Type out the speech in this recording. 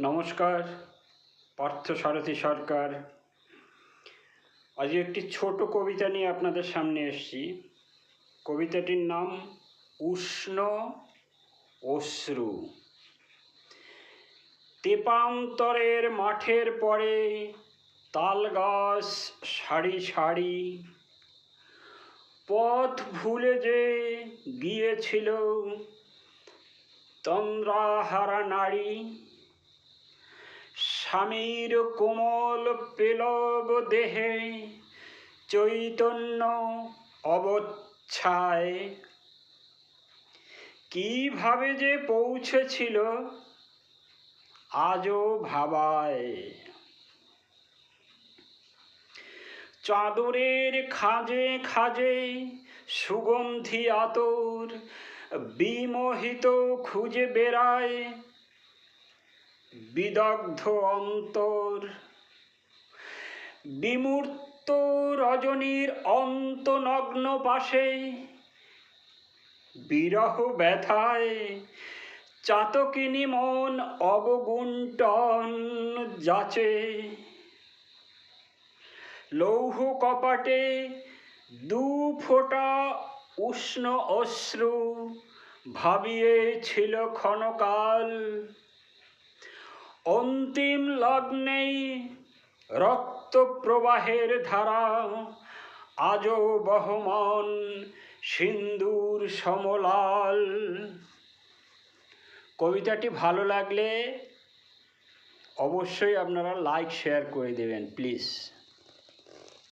নমস্কার, পার্থ সারথী সরকার। আজ একটি ছোট কবিতা নিয়ে আপনাদের সামনে এসেছি। কবিতাটির নাম উষ্ণ অশ্রু। তেপান্তরের মাঠের পরে তাল গাছ সারি সারি। পথ ভুলে যে গিয়েছিল তন্দ্রাহারা নারী। স্বামীর কোমল পেলব দেহে চৈতন্য অবচ্ছায়। কীভাবে যে পৌঁছেছিল, আজও ভাবায়। চাদরের খাজে খাজে সুগন্ধি আতর বিমোহিত খুঁজে বেড়ায়। বিদগ্ধ অন্তর বিমূর্ত রজনীর অন্তনগ্ন পাশে বিরহ ব্যথায় চাতকিনী মন অবগুণ্টন যাচে। লৌহ কপাটে দু ফোঁটা উষ্ণ অশ্রু ভাবিয়েছিল ক্ষণকাল অন্তিম লগ্নেই রক্ত প্রবাহের ধারা। আজও বহমান সিন্দুর সমলাল। কবিতাটি ভালো লাগলে অবশ্যই আপনারা লাইক শেয়ার করে দেবেন প্লিজ